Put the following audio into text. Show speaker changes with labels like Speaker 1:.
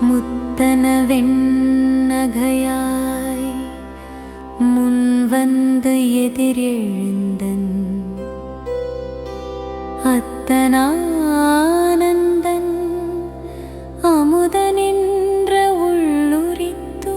Speaker 1: முத்தன வெண்ணகையாய் முன்வந்து எதிரெழுந்தன் அத்தனானந்தன் அமுதனின்ற உள்ளுரித்தூ